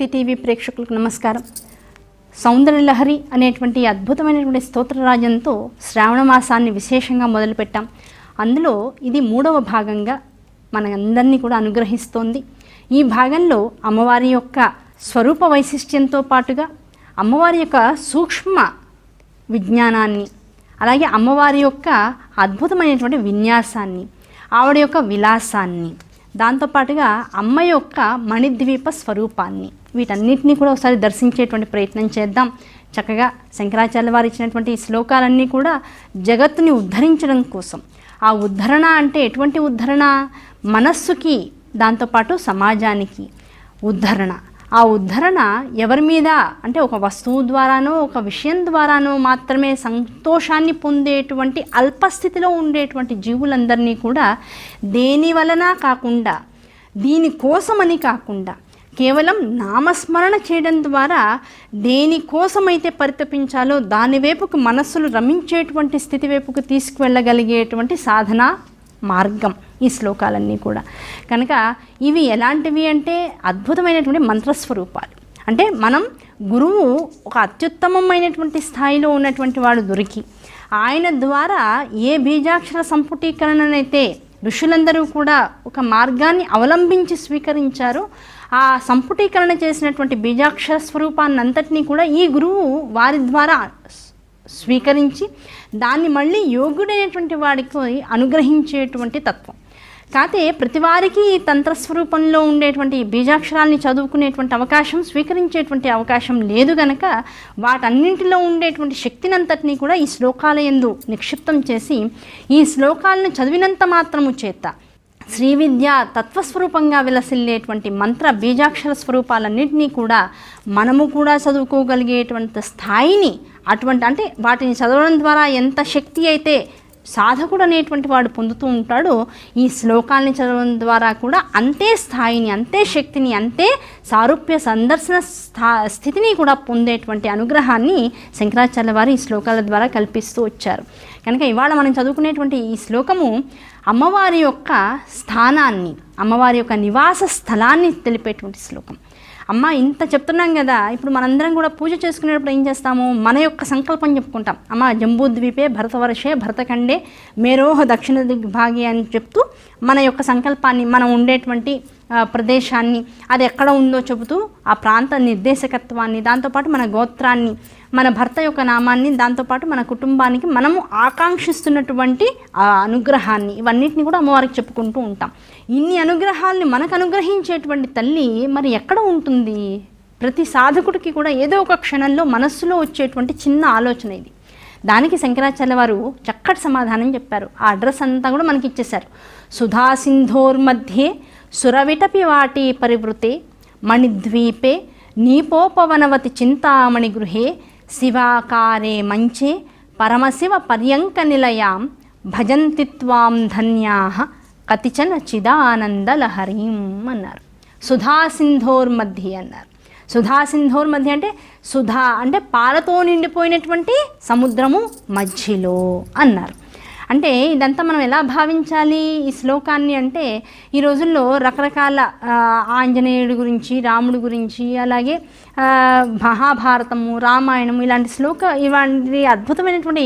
భక్తి టీవీ ప్రేక్షకులకు నమస్కారం. సౌందర్యలహరి అనేటువంటి అద్భుతమైనటువంటి స్తోత్రరాజంతో శ్రావణ మాసాన్ని విశేషంగా మొదలుపెట్టాం. అందులో ఇది మూడవ భాగంగా మనందరినీ కూడా అనుగ్రహిస్తోంది. ఈ భాగంలో అమ్మవారి యొక్క స్వరూప వైశిష్ట్యంతో పాటుగా అమ్మవారి యొక్క సూక్ష్మ విజ్ఞానాన్ని అలాగే అమ్మవారి యొక్క అద్భుతమైనటువంటి విన్యాసాన్ని ఆవిడ యొక్క విలాసాన్ని దాంతోపాటుగా అమ్మ యొక్క మణిద్వీప స్వరూపాన్ని వీటన్నిటినీ కూడా ఒకసారి దర్శించేటువంటి ప్రయత్నం చేద్దాం. చక్కగా శంకరాచార్య వారు ఇచ్చినటువంటి ఈ శ్లోకాలన్నీ కూడా జగత్తుని ఉద్ధరించడం కోసం. ఆ ఉద్ధరణ అంటే ఎటువంటి ఉద్ధరణ? మనస్సుకి దాంతోపాటు సమాజానికి ఉద్ధరణ. ఆ ఉద్ధరణ ఎవరి మీద? అంటే ఒక వస్తువు ద్వారానో ఒక విషయం ద్వారానో మాత్రమే సంతోషాన్ని పొందేటువంటి అల్పస్థితిలో ఉండేటువంటి జీవులందరినీ కూడా దేని వలన కాకుండా దీనికోసమని కాకుండా కేవలం నామస్మరణ చేయడం ద్వారా దేనికోసమైతే పరితపించాలో దాని వైపుకు మనస్సులు రమించేటువంటి స్థితి వైపుకు తీసుకువెళ్ళగలిగేటువంటి సాధన మార్గం ఈ శ్లోకాలన్నీ కూడా. కనుక ఇవి ఎలాంటివి అంటే అద్భుతమైనటువంటి మంత్రస్వరూపాలు. అంటే మనం గురువు ఒక అత్యుత్తమమైనటువంటి స్థాయిలో ఉన్నటువంటి వాడు దొరికి ఆయన ద్వారా ఏ బీజాక్షర సంపుటీకరణనైతే ఋషులందరూ కూడా ఒక మార్గాన్ని అవలంబించి స్వీకరించారో ఆ సంపుటీకరణ చేసినటువంటి బీజాక్షర స్వరూపాన్ని అంతటినీ కూడా ఈ గురువు వారి ద్వారా స్వీకరించి దాన్ని మళ్ళీ యోగ్యుడైనటువంటి వాడికి అనుగ్రహించేటువంటి తత్వం. కాకపోతే ప్రతి వారికి ఈ తంత్రస్వరూపంలో ఉండేటువంటి బీజాక్షరాల్ని చదువుకునేటువంటి అవకాశం స్వీకరించేటువంటి అవకాశం లేదు గనక వాటన్నింటిలో ఉండేటువంటి శక్తినంతటినీ కూడా ఈ శ్లోకాలయందు నిక్షిప్తం చేసి ఈ శ్లోకాలను చదివినంత మాత్రము చేత శ్రీ విద్య తత్వస్వరూపంగా విలసిల్లేటువంటి మంత్ర బీజాక్షర స్వరూపాలన్నింటినీ కూడా మనము కూడా చదువుకోగలిగేటువంటి స్థాయిని అటువంటి అంటే వాటిని చదవడం ద్వారా ఎంత శక్తి అయితే సాధకుడు అనేటువంటి వాడు పొందుతూ ఉంటాడో ఈ శ్లోకాల్ని చదవడం ద్వారా కూడా అంతే స్థాయిని అంతే శక్తిని అంతే సారూప్య సందర్శన స్థా స్థితిని కూడా పొందేటువంటి అనుగ్రహాన్ని శంకరాచార్య వారు ఈ శ్లోకాల ద్వారా కల్పిస్తూ వచ్చారు. కనుక ఇవాళ మనం చదువుకునేటువంటి ఈ శ్లోకము అమ్మవారి యొక్క స్థానాన్ని అమ్మవారి యొక్క నివాస స్థలాన్ని తెలిపేటువంటి శ్లోకం. అమ్మ ఇంత చెప్తున్నాం కదా ఇప్పుడు మనందరం కూడా పూజ చేసుకునేటప్పుడు ఏం చేస్తాము? మన యొక్క సంకల్పం చెప్పుకుంటాం. అమ్మ జంబూద్వీపే భరతవర్షే భరతఖండే మేరోహ దక్షిణ దిగ్భాగి అని చెప్తూ మన యొక్క సంకల్పాన్ని మనం ఉండేటువంటి ప్రదేశాన్ని అది ఎక్కడ ఉందో చెబుతూ ఆ ప్రాంత నిర్దేశకత్వాన్ని దాంతోపాటు మన గోత్రాన్ని మన భర్త యొక్క నామాన్ని దాంతోపాటు మన కుటుంబానికి మనము ఆకాంక్షిస్తున్నటువంటి ఆ అనుగ్రహాన్ని ఇవన్నిటిని కూడా అమ్మవారికి చెప్పుకుంటూ ఉంటాం. ఇన్ని అనుగ్రహాల్ని మనకు అనుగ్రహించేటువంటి తల్లి మరి ఎక్కడ ఉంటుంది? ప్రతి సాధకుడికి కూడా ఏదో ఒక క్షణంలో మనస్సులో వచ్చేటువంటి చిన్న ఆలోచన ఇది. దానికి శంకరాచార్య వారు చక్కటి సమాధానం చెప్పారు. ఆ అడ్రస్ అంతా కూడా మనకి ఇచ్చేశారు. సుధా సింధోర్మధ్యే సురవిటపి వాటి పరివృతే మణిద్వీపే నీపోపవనవతి చింతామణి గృహే శివాకారే మంచే పరమశివ పర్యంక నిలయాం భజంతి త్వాం ధన్యా కతిచన చిదానందలహరీం అన్నారు. సుధా సింధోర్మధ్యే అన్నారు. సుధా సింధోర్ మధ్య అంటే సుధా అంటే పాలతో నిండిపోయినటువంటి సముద్రము మధ్యలో అన్నారు. అంటే ఇదంతా మనం ఎలా భావించాలి ఈ శ్లోకాన్ని అంటే ఈ రోజుల్లో రకరకాల ఆంజనేయుడి గురించి రాముడి గురించి అలాగే మహాభారతము రామాయణము ఇలాంటి శ్లోక ఇలాంటి అద్భుతమైనటువంటి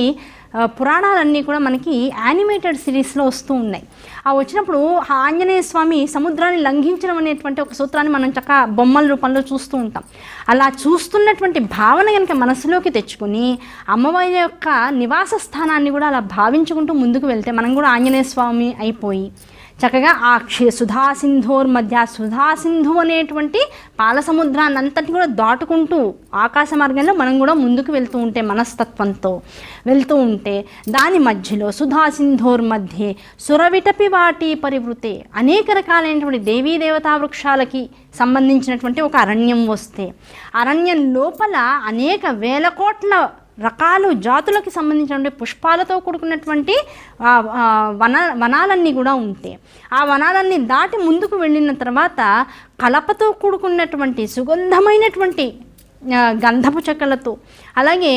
పురాణాలన్నీ కూడా మనకి యానిమేటెడ్ సిరీస్లో వస్తూ ఉన్నాయి. ఆ వచ్చినప్పుడు ఆ ఆంజనేయ స్వామి సముద్రాన్ని లంఘించడం అనేటువంటి ఒక సూత్రాన్ని మనం చక్క బొమ్మల రూపంలో చూస్తూ ఉంటాం. అలా చూస్తున్నటువంటి భావన కనుక మనసులోకి తెచ్చుకుని అమ్మవారి యొక్క నివాస స్థానాన్ని కూడా అలా భావించుకుంటూ ముందుకు వెళ్తే మనం కూడా ఆంజనేయ స్వామి అయిపోయి చక్కగా ఆ క్షీ సుధా సింధోర్ మధ్య సుధా సింధు అనేటువంటి పాల సముద్రాన్ని అంతటి కూడా దాటుకుంటూ ఆకాశ మార్గంలో మనం కూడా ముందుకు వెళ్తూ ఉంటే మనస్తత్వంతో వెళ్తూ ఉంటే దాని మధ్యలో సుధా సింధోర్ సురవిటపి వాటి పరివృతే అనేక రకాలైనటువంటి దేవీ దేవతా వృక్షాలకి సంబంధించినటువంటి ఒక అరణ్యం వస్తే అరణ్యం లోపల అనేక వేల కోట్ల రకాలు జాతులకు సంబంధించినటువంటి పుష్పాలతో కూడుకున్నటువంటి వన వనాలన్నీ కూడా ఉంటాయి ఆ వనాలన్నీ దాటి ముందుకు వెళ్ళిన తర్వాత కలపతో కూడుకున్నటువంటి సుగంధమైనటువంటి గంధపు చెక్కలతో అలాగే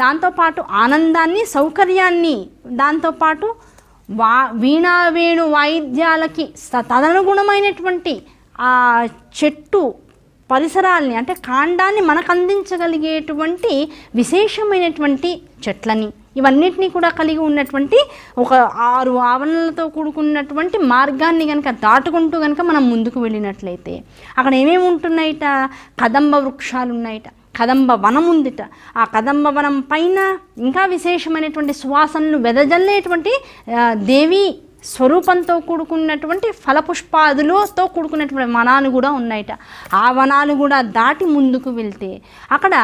దాంతోపాటు ఆనందాన్ని సౌకర్యాన్ని దాంతోపాటు వా వీణావేణు వాయిద్యాలకి స- తదనుగుణమైనటువంటి ఆ చెట్టు పరిసరాల్ని అంటే కాండాన్ని మనకు అందించగలిగేటువంటి విశేషమైనటువంటి చెట్లని ఇవన్నిటినీ కూడా కలిగి ఉన్నటువంటి ఒక ఆరు ఆవరణలతో కూడుకున్నటువంటి మార్గాన్ని కనుక దాటుకుంటూ కనుక మనం ముందుకు వెళ్ళినట్లయితే అక్కడ ఏమేమి ఉంటున్నాయిట? కదంబ వృక్షాలు ఉన్నాయిట కదంబ వనం ఉందిట. ఆ కదంబ వనం పైన ఇంకా విశేషమైనటువంటి సువాసనలు వెదజల్లేటువంటి ఆ, దేవి స్వరూపంతో కూడుకున్నటువంటి ఫలపుష్పాదులతో కూడుకున్నటువంటి వనాలు కూడా ఉన్నాయట. ఆ వనాలు కూడా దాటి ముందుకు వెళ్తే అక్కడ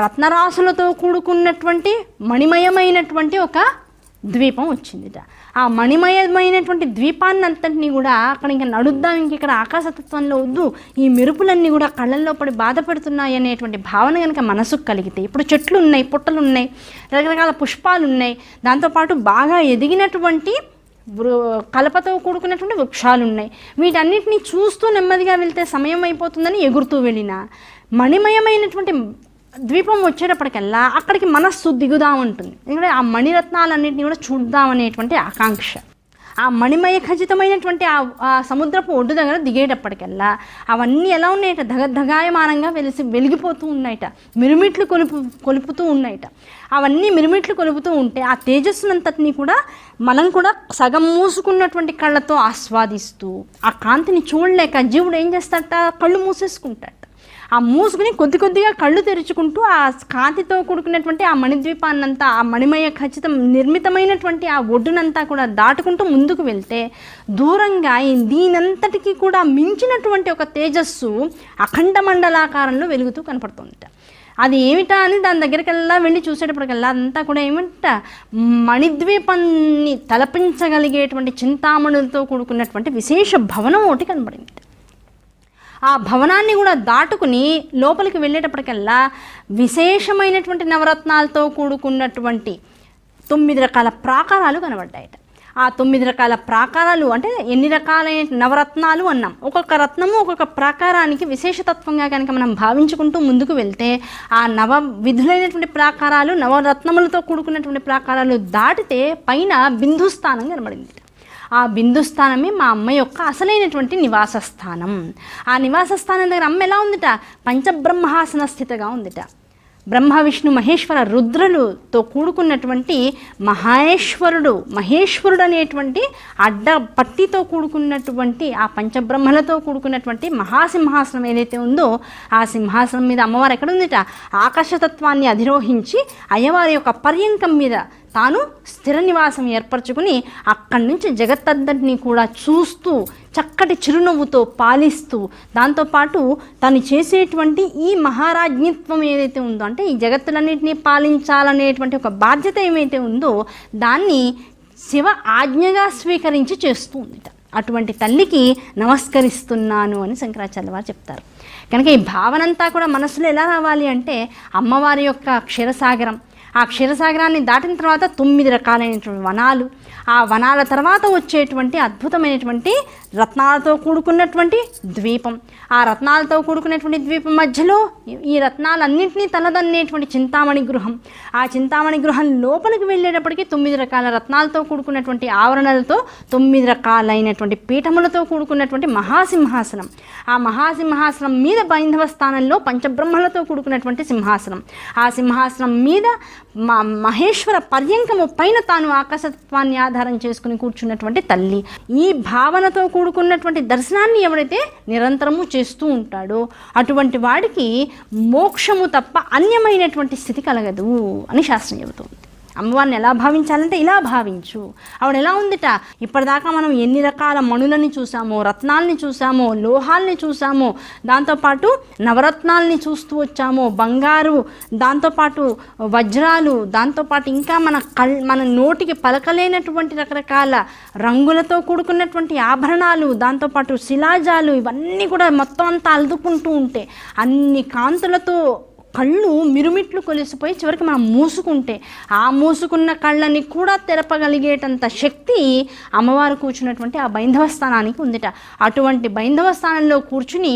రత్నరాసులతో కూడుకున్నటువంటి మణిమయమైనటువంటి ఒక ద్వీపం వచ్చిందిట. ఆ మణిమయమైనటువంటి ద్వీపాన్ని అంతటినీ కూడా అక్కడ ఇంకా నడుద్దాం ఇంక ఇక్కడ ఆకాశతత్వంలో వద్దు ఈ మెరుపులన్నీ కూడా కళ్ళల్లో పడి బాధపడుతున్నాయి అనేటువంటి భావన కనుక మనసుకు కలిగితే ఇప్పుడు చెట్లు ఉన్నాయి పుట్టలు ఉన్నాయి రకరకాల పుష్పాలు ఉన్నాయి దాంతోపాటు బాగా ఎదిగినటువంటి కలపతో కూడుకున్నటువంటి వృక్షాలు ఉన్నాయి వీటన్నిటిని చూస్తూ నెమ్మదిగా వెళ్తే సమయం అయిపోతుందని ఎగురుతూ వెళ్ళిన మణిమయమైనటువంటి ద్వీపం వచ్చేటప్పటికల్లా అక్కడికి మనస్సు దిగుదాం ఉంటుంది. ఎందుకంటే ఆ మణిరత్నాలన్నింటినీ కూడా చూద్దాం అనేటువంటి ఆకాంక్ష. ఆ మణిమయ ఖచ్చితమైనటువంటి ఆ ఆ సముద్రపు ఒడ్డు దగ్గర దిగేటప్పటికల్లా అవన్నీ ఎలా ఉన్నాయట? ధగ ధగాయమానంగా వెలిసి వెలిగిపోతూ ఉన్నాయట. మిరుమిట్లు కొలుపు కొలుపుతూ ఉన్నాయట. అవన్నీ మిరుమిట్లు కొలుపుతూ ఉంటే ఆ తేజస్సునంతటినీ కూడా మనం కూడా సగం మూసుకున్నటువంటి కళ్ళతో ఆస్వాదిస్తూ ఆ కాంతిని చూడలేక జీవుడు ఏం చేస్తాడట? కళ్ళు మూసేసుకుంటాడు. ఆ మూసుకుని కొద్ది కొద్దిగా కళ్ళు తెరుచుకుంటూ ఆ కాంతితో కూడుకున్నటువంటి ఆ మణిద్వీపాన్నంతా ఆ మణిమయ ఖచ్చితం నిర్మితమైనటువంటి ఆ ఒడ్డునంతా కూడా దాటుకుంటూ ముందుకు వెళ్తే దూరంగా దీనంతటికీ కూడా మించినటువంటి ఒక తేజస్సు అఖండ మండలాకారంలో వెలుగుతూ కనపడుతుందట. అది ఏమిటా అని దాని దగ్గరికల్లా వెళ్ళి చూసేటప్పటికల్లా అదంతా కూడా ఏమిట మణిద్వీపాన్ని తలపించగలిగేటువంటి చింతామణులతో కూడుకున్నటువంటి విశేష భవనం ఒకటి కనబడింది ఆ భవనాన్ని కూడా దాటుకుని లోపలికి వెళ్ళేటప్పటికల్లా విశేషమైనటువంటి నవరత్నాలతో కూడుకున్నటువంటి తొమ్మిది రకాల ప్రాకారాలు కనబడ్డాయట. ఆ తొమ్మిది రకాల ప్రాకారాలు అంటే ఎన్ని రకాలైన నవరత్నాలు అన్నాం. ఒక్కొక్క రత్నము ఒక్కొక్క ప్రాకారానికి విశేషతత్వంగా కనుక మనం భావించుకుంటూ ముందుకు వెళ్తే ఆ నవ విధులైనటువంటి ప్రాకారాలు నవరత్నములతో కూడుకున్నటువంటి ప్రాకారాలు దాటితే పైన బిందుస్థానం కనబడింది ఆ బిందు స్థానమే మా అమ్మ యొక్క అసలైనటువంటి నివాస స్థానం ఆ నివాస స్థానం దగ్గర అమ్మ ఎలా ఉందిట? పంచబ్రహ్మాసన స్థితిగా ఉందిట. బ్రహ్మ విష్ణు మహేశ్వర రుద్రులతో కూడుకున్నటువంటి మహేశ్వరుడు మహేశ్వరుడు అనేటువంటి అడ్డ పట్టితో కూడుకున్నటువంటి ఆ పంచబ్రహ్మలతో కూడుకున్నటువంటి మహాసింహాసనం ఏదైతే ఉందో ఆ సింహాసనం మీద అమ్మవారు ఎక్కడ ఉందిట? ఆకాశతత్వాన్ని అధిరోహించి అయ్యవారి యొక్క పర్యంకం మీద తాను స్థిర నివాసం ఏర్పరచుకుని అక్కడి నుంచి జగత్తంతటిని కూడా చూస్తూ చక్కటి చిరునవ్వుతో పాలిస్తూ దాంతోపాటు తను చేసేటువంటి ఈ మహారాజ్ఞత్వం ఏదైతే ఉందో అంటే ఈ జగత్తులన్నింటినీ పాలించాలనేటువంటి ఒక బాధ్యత ఏమైతే ఉందో దాన్ని శివ ఆజ్ఞగా స్వీకరించి చేస్తుంది అటువంటి తల్లికి నమస్కరిస్తున్నాను అని శంకరాచార్య వారు చెప్తారు. కనుక ఈ భావనంతా కూడా మనసులో ఎలా రావాలి అంటే అమ్మవారి యొక్క క్షీరసాగరం ఆ క్షీరసాగరాన్ని దాటిన తర్వాత తొమ్మిది రకాలైనటువంటి వనాలు ఆ వనాల తర్వాత వచ్చేటువంటి అద్భుతమైనటువంటి రత్నాలతో కూడుకున్నటువంటి ద్వీపం. ఆ రత్నాలతో కూడుకున్నటువంటి ద్వీపం మధ్యలో ఈ- రత్నాలన్నింటినీ తలదన్నేటువంటి చింతామణి గృహం. ఆ చింతామణి గృహం లోపలికి వెళ్ళేటప్పటికి తొమ్మిది రకాల రత్నాలతో కూడుకున్నటువంటి ఆవరణలతో తొమ్మిది రకాలైనటువంటి పీఠములతో కూడుకున్నటువంటి మహాసింహాసనం. ఆ మహాసింహాసనం మీద బైంధవ స్థానంలో పంచబ్రహ్మలతో కూడుకున్నటువంటి సింహాసనం. ఆ సింహాసనం మీద మా మహేశ్వర పర్యంకము పైన తాను ఆకాశత్వాన్ని ఆధారం చేసుకుని కూర్చున్నటువంటి తల్లి. ఈ భావనతో కూడుకున్నటువంటి దర్శనాన్ని ఎవడైతే నిరంతరము చేస్తూ ఉంటాడో అటువంటి వాడికి మోక్షము తప్ప అన్యమైనటువంటి స్థితి కలగదు అని శాస్త్రం చెబుతుంది. అమ్మవారిని ఎలా భావించాలంటే ఇలా భావించు. ఆవిడ ఎలా ఉందిట? ఇప్పటిదాకా మనం ఎన్ని రకాల మణులని చూసామో రత్నాల్ని చూసామో లోహాల్ని చూసామో దాంతోపాటు నవరత్నాల్ని చూస్తూ వచ్చామో బంగారు దాంతోపాటు వజ్రాలు దాంతోపాటు ఇంకా మన కల్ మన నోటికి పలకలేనటువంటి రకరకాల రంగులతో కూడుకున్నటువంటి ఆభరణాలు దాంతోపాటు శిలాజాలు ఇవన్నీ కూడా మొత్తం అంతా అల్దుకుంటూ ఉంటే అన్ని కాంతులతో కళ్ళు మిరుమిట్లు కొలిసిపోయి చివరికి మనం మూసుకుంటే ఆ మూసుకున్న కళ్ళని కూడా తెరపగలిగేటంత శక్తి అమ్మవారు కూర్చున్నటువంటి ఆ బైంధవ స్థానానికి ఉందిట. అటువంటి బైంధవ స్థానంలో కూర్చుని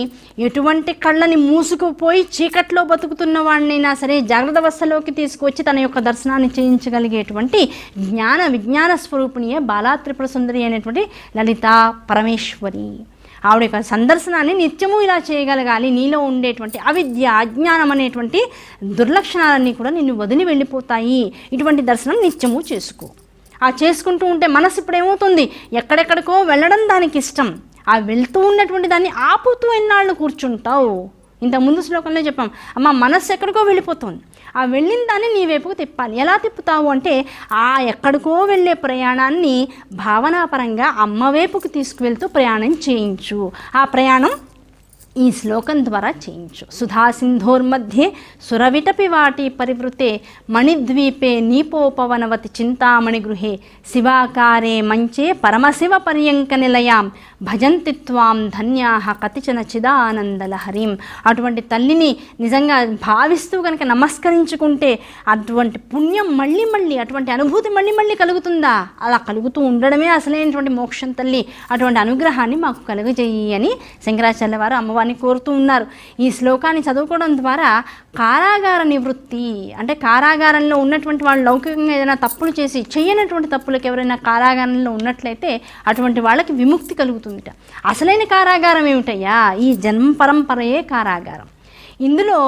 ఎటువంటి కళ్ళని మూసుకుపోయి చీకట్లో బతుకుతున్న వాడినైనా సరే జాగ్రత్త అవస్థలోకి తీసుకువచ్చి తన యొక్క దర్శనాన్ని చేయించగలిగేటువంటి జ్ఞాన విజ్ఞాన స్వరూపిణియే బాలా త్రిపుర సుందరి అనేటువంటి లలిత పరమేశ్వరి. ఆవిడ యొక్క సందర్శనాన్ని నిత్యము ఇలా చేయగలగాలి. నీలో ఉండేటువంటి అవిద్య అజ్ఞానం అనేటువంటి దుర్లక్షణాలన్నీ కూడా నిన్ను వదిలి వెళ్ళిపోతాయి. ఇటువంటి దర్శనం నిత్యము చేసుకో. ఆ చేసుకుంటూ ఉంటే మనసు ఇప్పుడు ఏమవుతుంది? ఎక్కడెక్కడికో వెళ్ళడం దానికి ఇష్టం. ఆ వెళ్తూ ఉన్నటువంటి దాన్ని ఆపుతూ ఎన్నాళ్ళు కూర్చుంటావు? ఇంత ముందు శ్లోకంలో చెప్పాం అమ్మ మనస్సు ఎక్కడికో వెళ్ళిపోతుంది. ఆ వెళ్ళిన దాన్ని నీ వైపుకు తిప్పాలి. ఎలా తిప్పుతావు అంటే ఆ ఎక్కడికో వెళ్ళే ప్రయాణాన్ని భావనాపరంగా అమ్మ వైపుకు తీసుకువెళ్తూ ప్రయాణం చేయించు. ఆ ప్రయాణం ఈ శ్లోకం ద్వారా చేయించు. సుధా సింధోర్మధ్యే సురవిటపి వాటి పరివృతే మణిద్వీపే నీపోపవనవతి చింతామణి గృహే శివాకారే మంచే పరమశివ పర్యంక నిలయాం. భజంతి త్వాం ధన్యా కతిచన చిదానందలహరిం. అటువంటి తల్లిని నిజంగా భావిస్తూ కనుక నమస్కరించుకుంటే అటువంటి పుణ్యం మళ్ళీ మళ్ళీ అటువంటి అనుభూతి మళ్ళీ మళ్ళీ కలుగుతుందా? అలా కలుగుతూ ఉండడమే అసలైనటువంటి మోక్షం తల్లి. అటువంటి అనుగ్రహాన్ని మాకు కలుగజేయి అని శంకరాచార్య వారు అని కోరుతూ ఉన్నారు. ఈ శ్లోకాన్ని చదువుకోవడం ద్వారా కారాగార నివృత్తి అంటే కారాగారంలో ఉన్నటువంటి వాళ్ళు లౌకికంగా ఏదైనా తప్పులు చేసి చేయనటువంటి తప్పులకు ఎవరైనా కారాగారంలో ఉన్నట్లయితే అటువంటి వాళ్ళకి విముక్తి కలుగుతుందిట. అసలైన కారాగారం ఏమిటయ్యా? ఈ జన్మ పరంపరయే కారాగారం. ఇందులో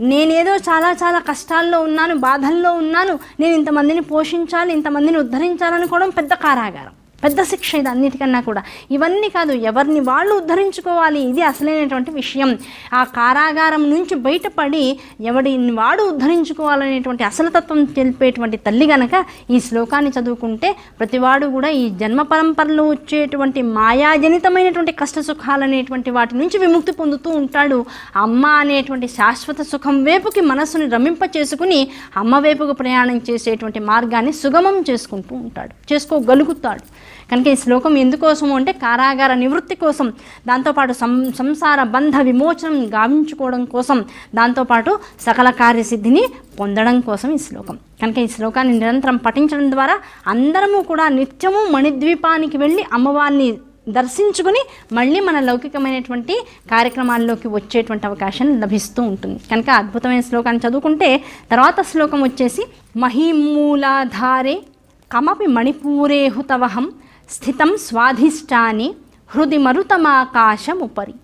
నేనేదో చాలా చాలా కష్టాల్లో ఉన్నాను బాధల్లో ఉన్నాను నేను ఇంతమందిని పోషించాలి ఇంతమందిని ఉద్ధరించాలనుకోవడం పెద్ద కారాగారం. పెద్ద శిక్ష ఇది అన్నిటికన్నా కూడా. ఇవన్నీ కాదు ఎవరిని వాళ్ళు ఉద్ధరించుకోవాలి ఇది అసలైనటువంటి విషయం. ఆ కారాగారం నుంచి బయటపడి ఎవడిని వాడు ఉద్ధరించుకోవాలనేటువంటి అసలు తత్వం తెలిపేటువంటి తల్లి గనక ఈ శ్లోకాన్ని చదువుకుంటే ప్రతివాడు కూడా ఈ జన్మ పరంపరలో వచ్చేటువంటి మాయాజనితమైనటువంటి కష్ట సుఖాలనేటువంటి వాటి నుంచి విముక్తి పొందుతూ ఉంటాడు. అమ్మ అనేటువంటి శాశ్వత సుఖం వైపుకి మనస్సుని రమింప చేసుకుని అమ్మ వైపుకు ప్రయాణం చేసేటువంటి మార్గాన్ని సుగమం చేసుకుంటూ ఉంటాడు చేసుకోగలుగుతాడు. కనుక ఈ శ్లోకం ఎందుకోసము అంటే కారాగార నివృత్తి కోసం దాంతోపాటు సం సంసార బంధ విమోచనం గావించుకోవడం కోసం దాంతోపాటు సకల కార్యసిద్ధిని పొందడం కోసం ఈ శ్లోకం. కనుక ఈ శ్లోకాన్ని నిరంతరం పఠించడం ద్వారా అందరము కూడా నిత్యము మణిద్వీపానికి వెళ్ళి అమ్మవారిని దర్శించుకుని మళ్ళీ మన లౌకికమైనటువంటి కార్యక్రమాల్లోకి వచ్చేటువంటి అవకాశం లభిస్తూ ఉంటుంది. కనుక అద్భుతమైన శ్లోకాన్ని చదువుకుంటే తర్వాత శ్లోకం వచ్చేసి మహిమూలాధారే కమపి మణిపూరేహుతవహం స్థితం స్వాధిష్టాని హృది మరుతమాకాశముపరి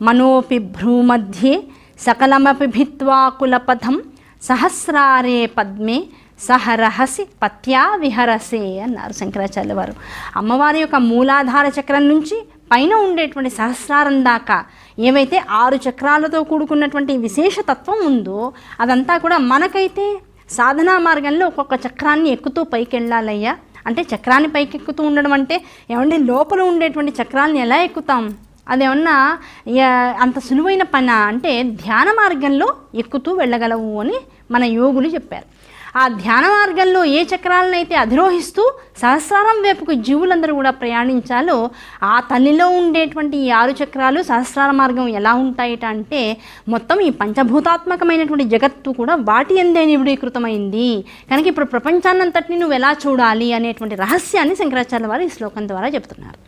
మనోపి భ్రూమధ్యే సకలమపి భిత్వా కులపథం సహస్రారే పద్మే సహరహసి పత్యా విహరసే అన్నారు శంకరాచార్య వారు అమ్మవారి యొక్క మూలాధార చక్రం నుంచి పైన ఉండేటువంటి సహస్రారం దాకా ఏవైతే ఆరు చక్రాలతో కూడుకున్నటువంటి విశేష తత్వం ఉందో అదంతా కూడా మనకైతే సాధనా మార్గంలో ఒక్కొక్క చక్రాన్ని ఎక్కుతూ పైకి వెళ్ళాలయ్యా అంటే చక్రాన్ని పైకి ఎక్కుతూ ఉండడం అంటే ఏమంటే లోపల ఉండేటువంటి చక్రాలను ఎలా ఎక్కుతాం? అదేమన్నా అంత సులువైన పని? అంటే ధ్యాన మార్గంలో ఎక్కుతూ వెళ్ళగలవు అని మన యోగులు చెప్పారు. ఆ ధ్యాన మార్గంలో ఏ చక్రాలను అయితే అధిరోహిస్తూ సహస్రారం వైపుకు జీవులందరూ కూడా ప్రయాణించాలో ఆ తల్లిలో ఉండేటువంటి ఈ ఆరు చక్రాలు సహస్రార మార్గం ఎలా ఉంటాయట అంటే మొత్తం ఈ పంచభూతాత్మకమైనటువంటి జగత్తు కూడా వాటి ఎందే నిబిడీకృతమైంది కనుక ఇప్పుడు ప్రపంచాన్నంతటిని నువ్వు ఎలా చూడాలి అనేటువంటి రహస్యాన్ని శంకరాచార్య వారు ఈ శ్లోకం ద్వారా చెప్తున్నారు.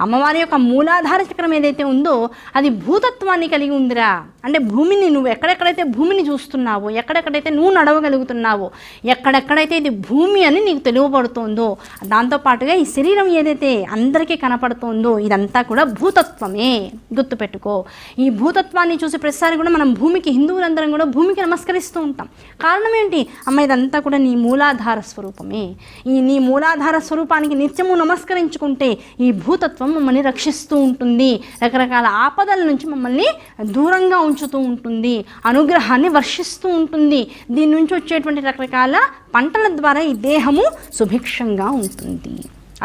అమ్మవారి యొక్క మూలాధార చక్రం ఏదైతే ఉందో అది భూతత్వాన్ని కలిగి ఉందిరా. అంటే భూమిని నువ్వు ఎక్కడెక్కడైతే భూమిని చూస్తున్నావో ఎక్కడెక్కడైతే నువ్వు నడవగలుగుతున్నావో? ఎక్కడెక్కడైతే ఇది భూమి అని నీకు తెలియబడుతుందో దాంతోపాటుగా ఈ శరీరం ఏదైతే అందరికీ కనపడుతోందో ఇదంతా కూడా భూతత్వమే. గుర్తుపెట్టుకో. ఈ భూతత్వాన్ని చూసి ప్రతిసారి కూడా మనం భూమికి హిందువులందరం కూడా భూమికి నమస్కరిస్తూ ఉంటాం. కారణం ఏంటి? అమ్మ ఇదంతా కూడా నీ మూలాధార స్వరూపమే. ఈ నీ మూలాధార స్వరూపానికి నిత్యము నమస్కరించుకుంటే ఈ భూతత్వం మమ్మల్ని రక్షిస్తూ ఉంటుంది. రకరకాల ఆపదల నుంచి మమ్మల్ని దూరంగా ఉంచుతూ ఉంటుంది. అనుగ్రహాన్ని వర్షిస్తూ ఉంటుంది. దీని నుంచి వచ్చేటువంటి రకరకాల పంటల ద్వారా ఈ దేహము సుభిక్షంగా ఉంటుంది.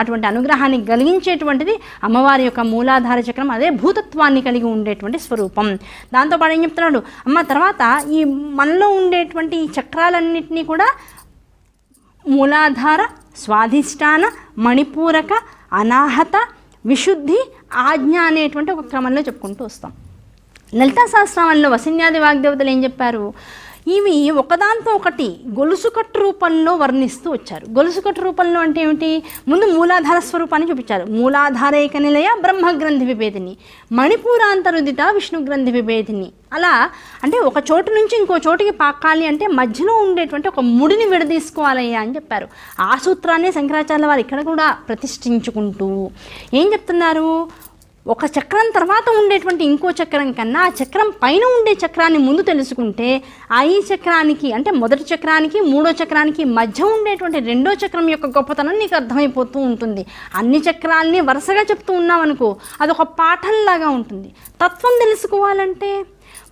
అటువంటి అనుగ్రహాన్ని కలిగించేటువంటిది అమ్మవారి యొక్క మూలాధార చక్రం అదే భూతత్వాన్ని కలిగి ఉండేటువంటి స్వరూపం. దాంతోపాటు ఏం చెప్తున్నాడు? అమ్మ తర్వాత ఈ మనలో ఉండేటువంటి ఈ చక్రాలన్నింటినీ కూడా మూలాధార స్వాధిష్టాన మణిపూరక అనాహత విశుద్ధి ఆజ్ఞ అనేటువంటి ఒక క్రమంలో చెప్పుకుంటూ వస్తాం. లలితా సహస్రామంలో వసిన్యాది వాగ్దేవతలు ఏం చెప్పారు? ఇవి ఒకదాంతో ఒకటి గొలుసుకట్టు రూపంలో వర్ణిస్తూ వచ్చారు. గొలుసుకట్టు రూపంలో అంటే ఏమిటి? ముందు మూలాధార స్వరూపాన్ని చూపించారు. మూలాధారేక నిలయ బ్రహ్మగ్రంథి విభేదిని మణిపూరాంతరుదిత విష్ణు గ్రంథి విభేదిని. అలా అంటే ఒక చోటు నుంచి ఇంకో చోటుకి పాకాలి అంటే మధ్యలో ఉండేటువంటి ఒక ముడిని విడదీసుకోవాలయ్యా అని చెప్పారు. ఆ సూత్రాన్ని శంకరాచార్య వారు ఇక్కడ కూడా ప్రతిష్ఠించుకుంటూ ఏం చెప్తున్నారు? ఒక చక్రం తర్వాత ఉండేటువంటి ఇంకో చక్రం కన్నా ఆ చక్రం పైన ఉండే చక్రాన్ని ముందు తెలుసుకుంటే ఆ ఈ చక్రానికి అంటే మొదటి చక్రానికి మూడో చక్రానికి మధ్య ఉండేటువంటి రెండో చక్రం యొక్క గొప్పతనం నీకు అర్థమైపోతూ ఉంటుంది. అన్ని చక్రాల్ని వరుసగా చెప్తూ ఉన్నామనుకో అదొక పాఠంలాగా ఉంటుంది. తత్వం తెలుసుకోవాలంటే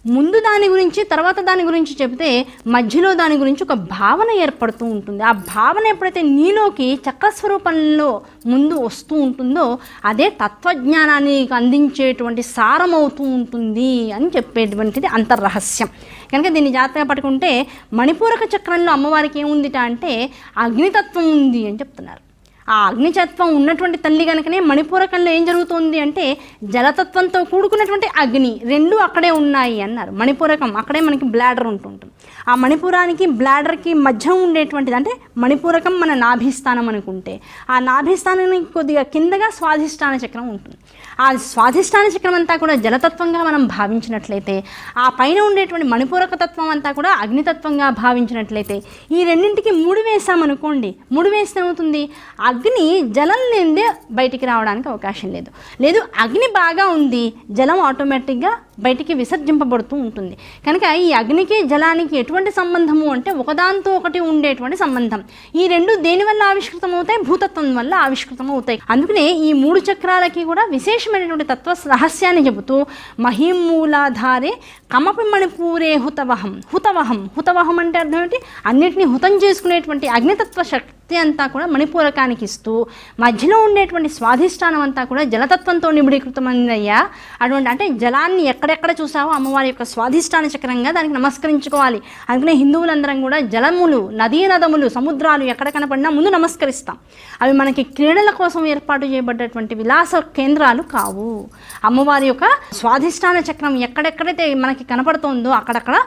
ముందు దాని గురించి తర్వాత దాని గురించి చెబితే మధ్యలో దాని గురించి ఒక భావన ఏర్పడుతూ ఉంటుంది. ఆ భావన ఎప్పుడైతే నీలోకి చక్రస్వరూపంలో ముందు వస్తూ ఉంటుందో అదే తత్వజ్ఞానాన్ని అందించేటువంటి సారం అవుతూ ఉంటుంది అని చెప్పేటువంటిది అంతర్రహస్యం. కనుక దీన్ని జాగ్రత్తగా పట్టుకుంటే మణిపూరక చక్రంలో అమ్మవారికి ఏముందిట అంటే అగ్నితత్వం ఉంది అని చెప్తున్నారు. ఆ అగ్నితత్వం ఉన్నటువంటి తల్లి కనుకనే మణిపూరకంలో ఏం జరుగుతుంది అంటే జలతత్వంతో కూడుకున్నటువంటి అగ్ని రెండు అక్కడే ఉన్నాయి అన్నారు. మణిపూరకం అక్కడే మనకి బ్లాడర్ ఉంటుంటుంది. ఆ మణిపూరానికి బ్లాడర్కి మధ్య ఉండేటువంటిది అంటే మణిపూరకం మన నాభిస్థానం అనుకుంటే. ఆ నాభిస్థానానికి కొద్దిగా కిందగా స్వాధిష్టాన చక్రం ఉంటుంది. ఆ స్వాధిష్టాన చక్రం అంతా కూడా జలతత్వంగా మనం భావించినట్లయితే ఆ పైన ఉండేటువంటి మణిపూరక తత్వం అంతా కూడా అగ్నితత్వంగా భావించినట్లయితే ఈ రెండింటికి ముడి వేసామనుకోండి ముడి వేస్తే ఏమవుతుంది? అగ్ని జలం లేదే బయటికి రావడానికి అవకాశం లేదు. లేదు అగ్ని బాగా ఉంది జలం ఆటోమేటిక్గా బయటికి విసర్జింపబడుతూ ఉంటుంది. కనుక ఈ అగ్నికి జలానికి ఎటువంటి సంబంధము అంటే ఒకదాంతో ఒకటి ఉండేటువంటి సంబంధం. ఈ రెండు దేనివల్ల ఆవిష్కృతం అవుతాయి భూతత్వం వల్ల ఆవిష్కృతం అవుతాయి అందుకనే ఈ మూడు చక్రాలకి కూడా విశేషమైనటువంటి తత్వ రహస్యాన్ని చెబుతూ మహిమూలాధారే కమపి మణిపూరే హుతవహం. హుతవహం. హుతవహం అంటే అర్థం ఏంటి అన్నిటిని హుతం చేసుకునేటువంటి అగ్నితత్వ శక్తి అంతా కూడా మణిపూరకానికి ఇస్తూ మధ్యలో ఉండేటువంటి స్వాధిష్టానం అంతా కూడా జలతత్వంతో నిబిడీకృతమైందయ్యా. అటువంటి అంటే జలాన్ని ఎక్కడెక్కడ చూసావో అమ్మవారి యొక్క స్వాధిష్టాన చక్రంగా దానికి నమస్కరించుకోవాలి. అందుకనే హిందువులందరం కూడా జలములు నదీ నదములు సముద్రాలు ఎక్కడ కనపడినా ముందు నమస్కరిస్తాం. అవి మనకి క్రీడల కోసం ఏర్పాటు చేయబడ్డటువంటి విలాస కేంద్రాలు కావు. అమ్మవారి యొక్క స్వాధిష్టాన చక్రం ఎక్కడెక్కడైతే మనకి కనపడుతుందో అక్కడక్కడ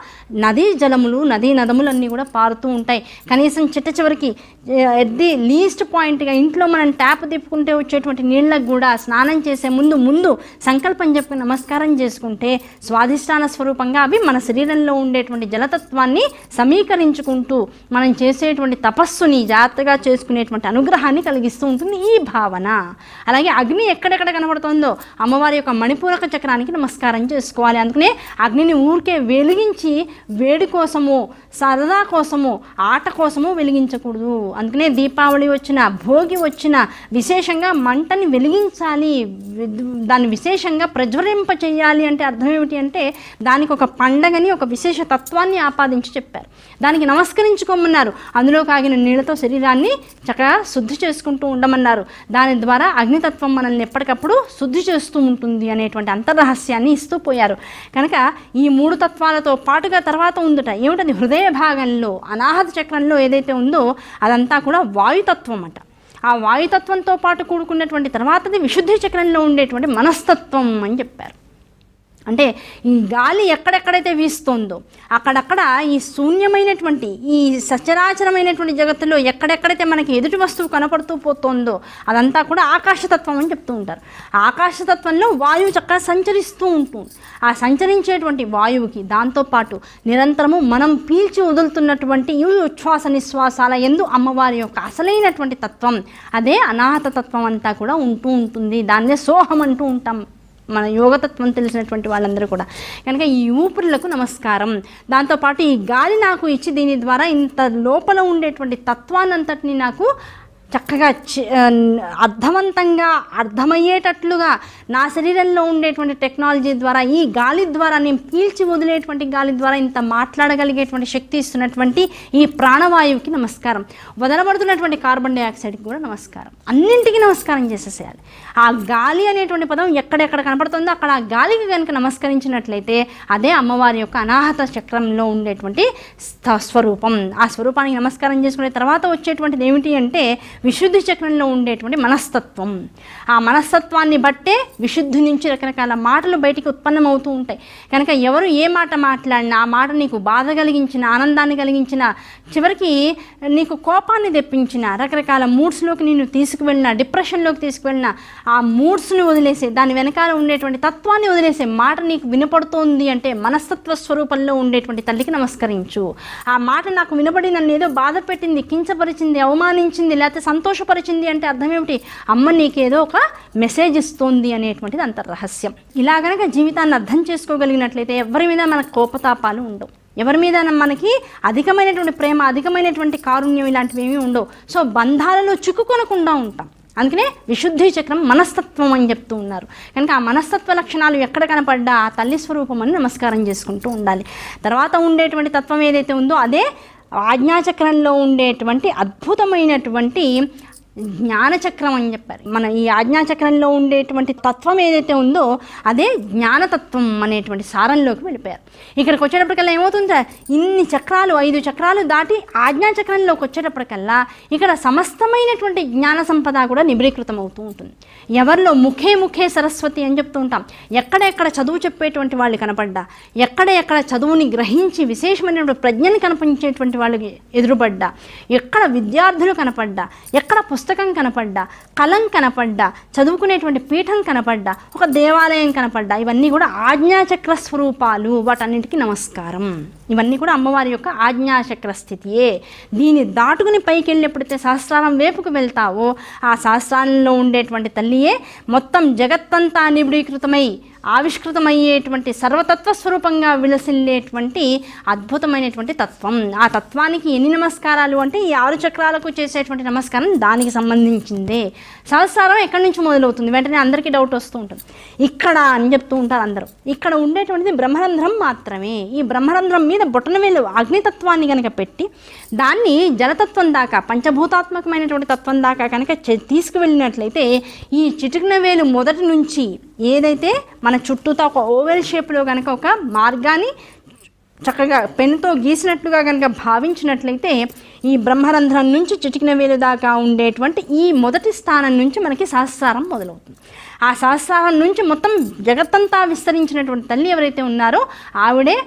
నదీ జలములు నదీ నదములన్నీ కూడా పారుతూ ఉంటాయి. కనీసం చిట్ట చివరికి ఎట్ ది లీస్ట్ పాయింట్గా ఇంట్లో మనం ట్యాప్ తిప్పుకుంటే వచ్చేటువంటి నీళ్ళకు కూడా స్నానం చేసే ముందు ముందు సంకల్పం చెప్పి నమస్కారం చేసుకుంటే స్వాధిష్టాన స్వరూపంగా అవి మన శరీరంలో ఉండేటువంటి జలతత్వాన్ని సమీకరించుకుంటూ మనం చేసేటువంటి తపస్సుని జాగ్రత్తగా చేసుకునేటువంటి అనుగ్రహాన్ని కలిగిస్తూ ఉంటుంది ఈ భావన. అలాగే అగ్ని ఎక్కడెక్కడ కనబడుతుందో అమ్మవారి యొక్క మణిపూరక చక్రానికి నమస్కారం చేసుకోవాలి. అందుకనే అగ్నిని ఊరికే వెలిగించి వేడి కోసము సరదా కోసము ఆట కోసము వెలిగించకూడదు. అందుకనే దీపావళి వచ్చిన భోగి వచ్చిన విశేషంగా మంటని వెలిగించాలి. దాన్ని విశేషంగా ప్రజ్వరింప చేయాలి అంటే అర్థం ఏమిటి అంటే దానికి ఒక పండగని ఒక విశేష తత్వాన్ని ఆపాదించి చెప్పారు. దానికి నమస్కరించుకోమన్నారు. అందులో కాగిన నీళ్ళతో శరీరాన్ని చక్కగా శుద్ధి చేసుకుంటూ ఉండమన్నారు. దాని ద్వారా అగ్నితత్వం మనల్ని ఎప్పటికప్పుడు శుద్ధి చేస్తూ ఉంటుంది అనేటువంటి అంతర్రహస్యాన్ని ఇస్తూ పోయారు. కనుక ఈ మూడు తత్వాలతో పాటుగా తర్వాత ఉందట ఏమిటది? హృదయ భాగంలో అనాహత చక్రంలో ఏదైతే ఉందో అదంతా కూడా వాయుతత్వం అట ఆ వాయుతత్వంతో పాటు కూడుకున్నటువంటి తర్వాతది విశుద్ధి చక్రంలో ఉండేటువంటి మనస్తత్వం అని చెప్పారు. అంటే ఈ గాలి ఎక్కడెక్కడైతే వీస్తుందో అక్కడక్కడ ఈ శూన్యమైనటువంటి ఈ సచరాచరమైనటువంటి జగత్తులో ఎక్కడెక్కడైతే మనకి ఎదుటి వస్తువు కనపడుతూ పోతోందో అదంతా కూడా ఆకాశతత్వం అని చెప్తూ ఉంటారు. ఆకాశతత్వంలో వాయువు చక్కగా సంచరిస్తూ ఉంటుంది. ఆ సంచరించేటువంటి వాయువుకి దాంతోపాటు నిరంతరము మనం పీల్చి వదులుతున్నటువంటి ఈ ఉచ్ఛ్వాస నిశ్వాసాల ఎందు అమ్మవారి యొక్క అసలైనటువంటి తత్వం అదే అనాహత తత్వం అంతా కూడా ఉంటూ ఉంటుంది. దాన్నే సోహం అంటూ ఉంటాం. మన యోగతత్వం తెలిసినటువంటి వాళ్ళందరూ కూడా. కనుక ఈ ఊపిరులకు నమస్కారం. దాంతోపాటు ఈ గాలి నాకు ఇచ్చి దీని ద్వారా ఇంత లోపల ఉండేటువంటి తత్వాన్నంతటిని నాకు చక్కగా అర్థవంతంగా అర్థమయ్యేటట్లుగా నా శరీరంలో ఉండేటువంటి టెక్నాలజీ ద్వారా ఈ గాలి ద్వారా నేను పీల్చి వదిలేటువంటి గాలి ద్వారా ఇంత మాట్లాడగలిగేటువంటి శక్తి ఇస్తున్నటువంటి ఈ ప్రాణవాయువుకి నమస్కారం. వదలబడుతున్నటువంటి కార్బన్ డైఆక్సైడ్కి కూడా నమస్కారం. అన్నింటికీ నమస్కారం చేసేసేయాలి. ఆ గాలి అనేటువంటి పదం ఎక్కడెక్కడ కనపడుతుందో అక్కడ ఆ గాలికి కనుక నమస్కరించినట్లయితే అదే అమ్మవారి యొక్క అనాహత చక్రంలో ఉండేటువంటి స్థ- స్వరూపం. ఆ స్వరూపానికి నమస్కారం చేసుకునే తర్వాత వచ్చేటువంటిది ఏమిటి అంటే విశుద్ధి చక్రంలో ఉండేటువంటి మనస్తత్వం. ఆ మనస్తత్వాన్ని బట్టే విశుద్ధి నుంచి రకరకాల మాటలు బయటికి ఉత్పన్నమవుతూ ఉంటాయి. కనుక ఎవరు ఏ మాట మాట్లాడినా ఆ మాట నీకు బాధ కలిగించిన ఆనందాన్ని కలిగించిన చివరికి నీకు కోపాన్ని తెప్పించిన రకరకాల మూడ్స్లోకి నేను తీసుకువెళ్ళిన డిప్రెషన్లోకి తీసుకువెళ్ళిన ఆ మూడ్స్ని వదిలేసే దాని వెనకాల ఉండేటువంటి తత్వాన్ని వదిలేసే మాట నీకు వినపడుతోంది అంటే మనస్తత్వ స్వరూపంలో ఉండేటువంటి తల్లికి నమస్కరించు. ఆ మాట నాకు వినబడి నన్ను ఏదో బాధ పెట్టింది కించపరిచింది అవమానించింది లేకపోతే సంతోషపరిచింది అంటే అర్థం ఏమిటి? అమ్మ నీకేదో ఒక మెసేజ్ ఇస్తోంది అనేటువంటిది అంత రహస్యం ఇలా గనక జీవితాన్ని అర్థం చేసుకోగలిగినట్లయితే ఎవరి మీద మనకు కోపతాపాలు ఉండవు. ఎవరి మీద మనకి అధికమైనటువంటి ప్రేమ అధికమైనటువంటి కారుణ్యం ఇలాంటివి ఏమీ ఉండవు. సో బంధాలలో చిక్కుకొనకుండా ఉంటాం. అందుకనే విశుద్ధి చక్రం మనస్తత్వం అని చెప్తూ ఉన్నారు. కనుక ఆ మనస్తత్వ లక్షణాలు ఎక్కడ కనపడ్డా ఆ తల్లి స్వరూపం అని నమస్కారం చేసుకుంటూ ఉండాలి. తర్వాత ఉండేటువంటి తత్వం ఏదైతే ఉందో అదే ఆజ్ఞాచక్రంలో ఉండేటువంటి అద్భుతమైనటువంటి జ్ఞానచక్రం అని చెప్పారు. మన ఈ ఆజ్ఞాచక్రంలో ఉండేటువంటి తత్వం ఏదైతే ఉందో అదే జ్ఞానతత్వం అనేటువంటి సారంలోకి వెళ్ళిపోయారు. ఇక్కడికి వచ్చేటప్పటికల్లా ఏమవుతుందా? ఇన్ని చక్రాలు ఐదు చక్రాలు దాటి ఆజ్ఞాచక్రంలోకి వచ్చేటప్పటికల్లా ఇక్కడ సమస్తమైనటువంటి జ్ఞాన సంపద కూడా నిబరీకృతం అవుతూ ఉంటుంది. ఎవరిలో ముఖే ముఖే సరస్వతి అని చెప్తూ ఉంటాం. ఎక్కడెక్కడ చదువు చెప్పేటువంటి వాళ్ళు కనపడ్డా? ఎక్కడ ఎక్కడ చదువుని గ్రహించి విశేషమైనటువంటి ప్రజ్ఞని కనిపించేటువంటి వాళ్ళకి ఎదురుపడ్డా? ఎక్కడ విద్యార్థులు కనపడ్డా? ఎక్కడ పుస్తకం కనపడ్డా కలం కనపడ్డా చదువుకునేటువంటి పీఠం కనపడ్డా ఒక దేవాలయం కనపడ్డా ఇవన్నీ కూడా ఆజ్ఞాచక్ర స్వరూపాలు. వాటన్నిటికీ నమస్కారం. ఇవన్నీ కూడా అమ్మవారి యొక్క ఆజ్ఞాచక్ర స్థితియే. దీన్ని దాటుకుని పైకి వెళ్ళి ఎప్పుడైతే సహస్రారం వైపుకు వెళ్తావో ఆ సహస్రాలలో ఉండేటువంటి తల్లియే మొత్తం జగత్తంతా నిబిడీకృతమై ఆవిష్కృతమయ్యేటువంటి సర్వతత్వ స్వరూపంగా విలసిల్లేటువంటి అద్భుతమైనటువంటి తత్వం. ఆ తత్వానికి ఎన్ని నమస్కారాలు? అంటే ఈ ఆరు చక్రాలకు చేసేటువంటి నమస్కారం దానికి సంబంధించిందే. సంసారం ఎక్కడి నుంచి మొదలవుతుంది? వెంటనే అందరికీ డౌట్ వస్తూ ఉంటుంది. ఇక్కడ అని చెప్తూ ఉంటారు అందరూ. ఇక్కడ ఉండేటువంటిది బ్రహ్మరంధ్రం మాత్రమే. ఈ బ్రహ్మరంధ్రం మీద బొటనవేలు అగ్నితత్వాన్ని కనుక పెట్టి దాన్ని జలతత్వం దాకా పంచభూతాత్మకమైనటువంటి తత్వం దాకా కనుక తీసుకువెళ్ళినట్లయితే ఈ చిటికిన వేలు మొదటి నుంచి ఏదైతే మన చుట్టూతో ఒక ఓవెల్ షేప్లో కనుక ఒక మార్గాన్ని చక్కగా పెన్నుతో గీసినట్లుగా కనుక భావించినట్లయితే ఈ బ్రహ్మరంధ్రం నుంచి చిటికిన వేలు దాకా ఉండేటువంటి ఈ మొదటి స్థానం నుంచి మనకి సహస్రం మొదలవుతుంది. ఆ సహస్రం నుంచి మొత్తం జగత్తంతా విస్తరించినటువంటి తల్లి ఎవరైతే ఉన్నారో ఆవిడే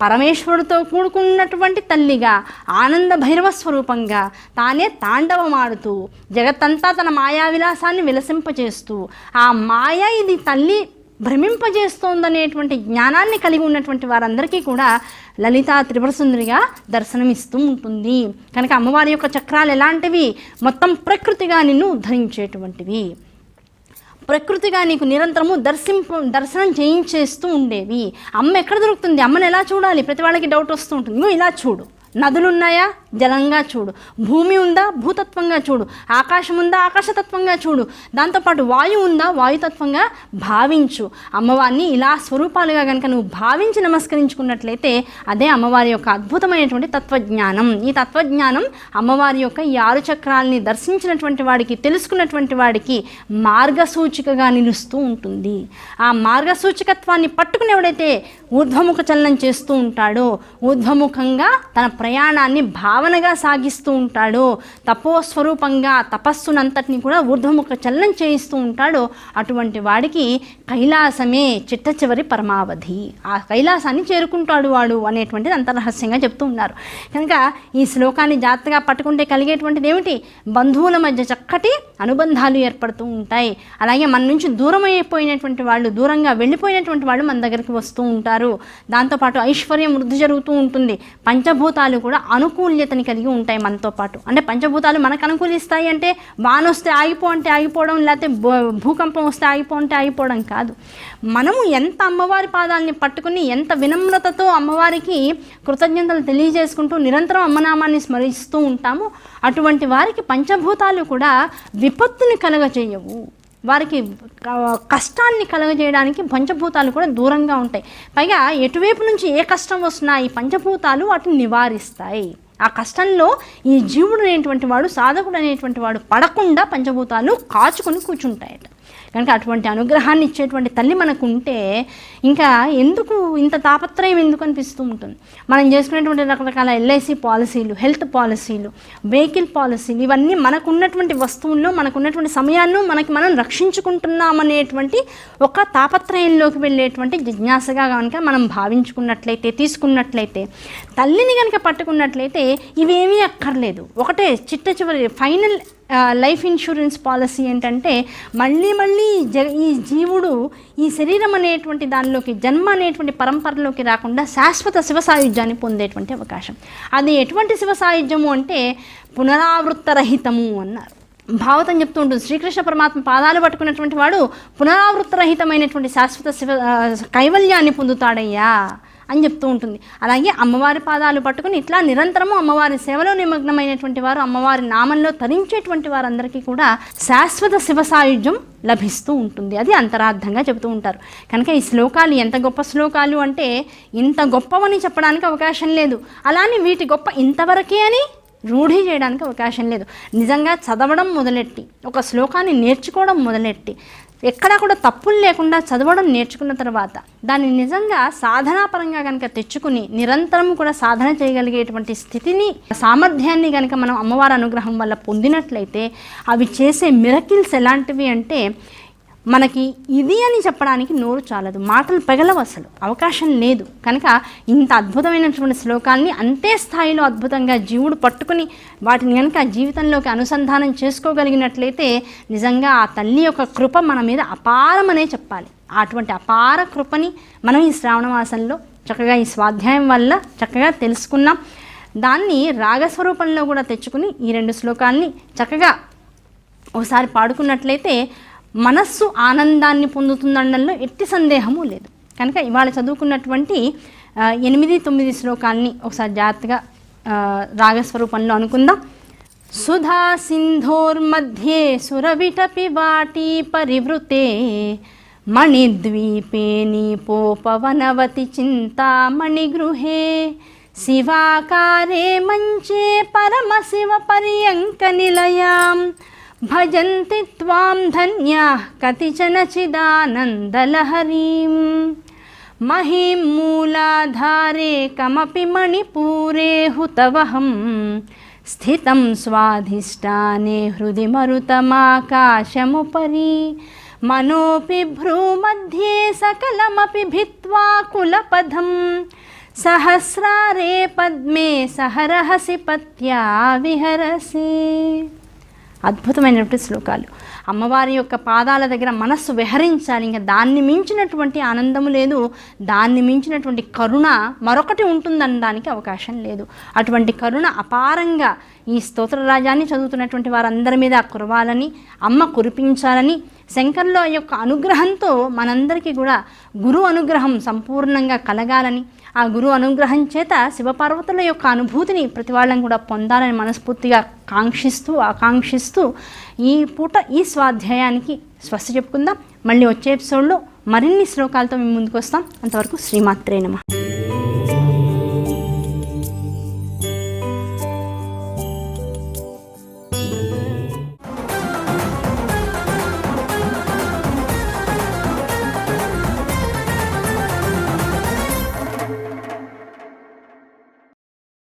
పరమేశ్వరుడితో కూడుకున్నటువంటి తల్లిగా ఆనంద భైరవ స్వరూపంగా తానే తాండవమాడుతూ జగత్తంతా తన మాయా విలాసాన్ని విలసింపజేస్తూ ఆ మాయ ఇది తల్లి భ్రమింపజేస్తోందనేటువంటి జ్ఞానాన్ని కలిగి ఉన్నటువంటి వారందరికీ కూడా లలిత త్రిపుర సుందరిగా దర్శనమిస్తూ ఉంటుంది కనుక అమ్మవారి యొక్క చక్రాలు ఎలాంటివి? మొత్తం ప్రకృతిగా నిన్ను ఉద్ధరించేటువంటివి ప్రకృతిగా నీకు నిరంతరము దర్శింపు దర్శనం చేయించేస్తూ ఉండేవి. అమ్మ ఎక్కడ దొరుకుతుంది? అమ్మని ఎలా చూడాలి? ప్రతి వాళ్ళకి డౌట్ వస్తూ ఉంటుంది. ఇలా చూడు. నదులు ఉన్నాయా జలంగా చూడు. భూమి ఉందా? భూతత్వంగా చూడు. ఆకాశం ఉందా? ఆకాశతత్వంగా చూడు. దాంతోపాటు వాయువు ఉందా? వాయుతత్వంగా భావించు. అమ్మవారిని ఇలా స్వరూపాలుగా కనుక నువ్వు భావించి నమస్కరించుకున్నట్లయితే అదే అమ్మవారి యొక్క అద్భుతమైనటువంటి తత్వజ్ఞానం. ఈ తత్వజ్ఞానం అమ్మవారి యొక్క ఈ ఆరు చక్రాలని దర్శించినటువంటి వాడికి తెలుసుకున్నటువంటి వాడికి మార్గసూచికగా నిలుస్తూ ఉంటుంది. ఆ మార్గసూచికత్వాన్ని పట్టుకుని ఎవడైతే ఊర్ధ్వముఖ చలనం చేస్తూ ఉంటాడో ఊర్ధ్వముఖంగా తన ప్రయాణాన్ని భావ భావనగా సాగిస్తూ ఉంటాడో. తపోస్వరూపంగా తపస్సునంతటిని కూడా ఊర్ధ్వముఖ చలనం చేయిస్తూ ఉంటాడో. అటువంటి వాడికి కైలాసమే చిట్ట చివరి పరమావధి. ఆ కైలాసాన్ని చేరుకుంటాడు వాడు అనేటువంటిది అంత రహస్యంగా చెప్తూ ఉన్నారు. కనుక ఈ శ్లోకాన్ని జాగ్రత్తగా పట్టుకుంటే కలిగేటువంటిది ఏమిటి? బంధువుల మధ్య చక్కటి అనుబంధాలు ఏర్పడుతూ ఉంటాయి. అలాగే మన నుంచి దూరం అయిపోయినటువంటి వాళ్ళు దూరంగా వెళ్ళిపోయినటువంటి వాళ్ళు మన దగ్గరికి వస్తూ ఉంటారు. దాంతోపాటు ఐశ్వర్యం వృద్ధి జరుగుతూ ఉంటుంది. పంచభూతాలు కూడా అనుకూల్యతని కలిగి ఉంటాయి మనతో పాటు. అంటే పంచభూతాలు మనకు అనుకూలిస్తాయి అంటే వాన వస్తే ఆగిపో అంటే ఆగిపోవడం లేకపోతే భూకంపం వస్తే ఆగిపో అంటే ఆగిపోవడం కాదు. మనము ఎంత అమ్మవారి పాదాలని పట్టుకుని ఎంత వినమ్రతతో అమ్మవారికి కృతజ్ఞతలు తెలియజేసుకుంటూ నిరంతరం అమ్మనామాన్ని స్మరిస్తూ ఉంటాము అటువంటి వారికి పంచభూతాలు కూడా విపత్తుని కలగజేయవు వారికి కష్టాన్ని కలగజేయడానికి పంచభూతాలు కూడా దూరంగా ఉంటాయి. పైగా ఎటువైపు నుంచి ఏ కష్టం వస్తున్నా ఈ పంచభూతాలు వాటిని నివారిస్తాయి. ఆ కష్టంలో ఈ జీవుడు అనేటువంటి వాడు సాధకుడు అనేటువంటి వాడు పడకుండా పంచభూతాలు కాచుకొని కూర్చుంటాయట. కనుక అటువంటి అనుగ్రహాన్ని ఇచ్చేటువంటి తల్లి మనకు ఉంటే ఇంకా ఎందుకు ఇంత తాపత్రయం ఎందుకు అనిపిస్తూ ఉంటుంది? మనం చేసుకునేటువంటి రకరకాల ఎల్ఐసి పాలసీలు హెల్త్ పాలసీలు వెహికల్ పాలసీలు ఇవన్నీ మనకు ఉన్నటువంటి వస్తువుల్లో మనకు ఉన్నటువంటి సమయాన్ని మనకి మనం రక్షించుకుంటున్నామనేటువంటి ఒక తాపత్రయంలోకి వెళ్ళేటువంటి జిజ్ఞాసగా కనుక మనం భావించుకున్నట్లయితే తీసుకున్నట్లయితే తల్లిని కనుక పట్టుకున్నట్లయితే ఇవేమీ అక్కర్లేదు. ఒకటే చిట్ట చివరి ఫైనల్ లైఫ్ ఇన్సూరెన్స్ పాలసీ ఏంటంటే మళ్ళీ మళ్ళీ జ ఈ జీవుడు ఈ శరీరం అనేటువంటి దానిలోకి జన్మ అనేటువంటి పరంపరలోకి రాకుండా శాశ్వత శివ సాయుధ్యాన్ని పొందేటువంటి అవకాశం. అది ఎటువంటి శివ సాయుధ్యము అంటే పునరావృత్తరహితము అన్నారు. భావతం చెప్తూ ఉంటుంది శ్రీకృష్ణ పరమాత్మ పాదాలు పట్టుకున్నటువంటి వాడు పునరావృత్తరహితమైనటువంటి శాశ్వత శివ కైవల్యాన్ని పొందుతాడయ్యా. అని చెప్తూ ఉంటుంది. అలాగే అమ్మవారి పాదాలు పట్టుకుని ఇట్లా నిరంతరము అమ్మవారి సేవలో నిమగ్నమైనటువంటి వారు అమ్మవారి నామంలో తరించేటువంటి వారందరికీ కూడా శాశ్వత శివ సాయుధ్యం లభిస్తూ ఉంటుంది. అది అంతరార్థంగా చెబుతూ ఉంటారు. కనుక ఈ శ్లోకాలు ఎంత గొప్ప శ్లోకాలు అంటే ఇంత గొప్పవని చెప్పడానికి అవకాశం లేదు. అలానే వీటి గొప్ప ఇంతవరకే అని రూఢి చేయడానికి అవకాశం లేదు. నిజంగా చదవడం మొదలెట్టి ఒక శ్లోకాన్ని నేర్చుకోవడం మొదలెట్టి ఎక్కడా కూడా తప్పులు లేకుండా చదవడం నేర్చుకున్న తర్వాత దాన్ని నిజంగా సాధనాపరంగా కనుక తెచ్చుకుని నిరంతరం కూడా సాధన చేయగలిగేటువంటి స్థితిని సామర్థ్యాన్ని కనుక మనం అమ్మవారి అనుగ్రహం వల్ల పొందినట్లయితే అవి చేసే మిరకిల్స్ ఎలాంటివి అంటే మనకి ఇది అని చెప్పడానికి నోరు చాలదు మాటలు పెగలవు అసలు అవకాశం లేదు. కనుక ఇంత అద్భుతమైనటువంటి శ్లోకాల్ని అంతే స్థాయిలో అద్భుతంగా జీవుడు పట్టుకుని వాటిని కనుక జీవితంలోకి అనుసంధానం చేసుకోగలిగినట్లయితే నిజంగా ఆ తల్లి యొక్క కృప మన మీద అపారమనే చెప్పాలి. అటువంటి అపార కృపని మనం ఈ శ్రావణ మాసంలో చక్కగా ఈ స్వాధ్యాయం వల్ల చక్కగా తెలుసుకున్నాం. దాన్ని రాగస్వరూపంలో కూడా తెచ్చుకుని ఈ రెండు శ్లోకాల్ని చక్కగా ఒకసారి పాడుకున్నట్లయితే మనస్సు ఆనందాన్ని పొందుతుందనడంలో ఎట్టి సందేహము లేదు. కనుక ఇవాళ చదువుకున్నటువంటి ఎనిమిది తొమ్మిది శ్లోకాన్ని ఒకసారి జాగ్రత్తగా రాగస్వరూపంలో అనుకుందాం. సుధా సింధోర్మధ్యే సురవిటపి వాటి పరివృతే మణిద్వీపే చింతామణి గృహే శివాకారే మంచే పరమశివ పర్యంక నిలయాం. భజంతి త్వాం ధన్యా కతిచన చిదానందలహరీం మహీం మూలాధారే కమపి మణిపూరే హుతవహం. స్థితం స్వాధిష్టానే హృది మరుతమాకాశముపరి. మనోపి భ్రూमध्ये सकलमपि भित्त्वा कुलपदं सहस्रारे पद्मे सहरहसि पत्या विहरसि అద్భుతమైనటువంటి శ్లోకాలు. అమ్మవారి యొక్క పాదాల దగ్గర మనస్సు విహరించాలి ఇంకా దాన్ని మించినటువంటి ఆనందము లేదు దాన్ని మించినటువంటి కరుణ మరొకటి ఉంటుందనడానికి అవకాశం లేదు. అటువంటి కరుణ అపారంగా ఈ స్తోత్ర రాజాన్ని చదువుతున్నటువంటి వారందరి మీద కురవాలని అమ్మ కురిపించాలని శంకర్లో యొక్క అనుగ్రహంతో మనందరికీ కూడా గురు అనుగ్రహం సంపూర్ణంగా కలగాలని ఆ గురువు అనుగ్రహం చేత శివపార్వతుల యొక్క అనుభూతిని ప్రతి వాళ్ళని కూడా పొందాలని మనస్ఫూర్తిగా కాంక్షిస్తూ ఆకాంక్షిస్తూ ఈ పూట ఈ స్వాధ్యాయానికి స్వస్తి చెప్పుకుందాం. మళ్ళీ వచ్చే ఎపిసోడ్లో మరిన్ని శ్లోకాలతో మేము ముందుకు వస్తాం. అంతవరకు శ్రీమాత్రే నమ.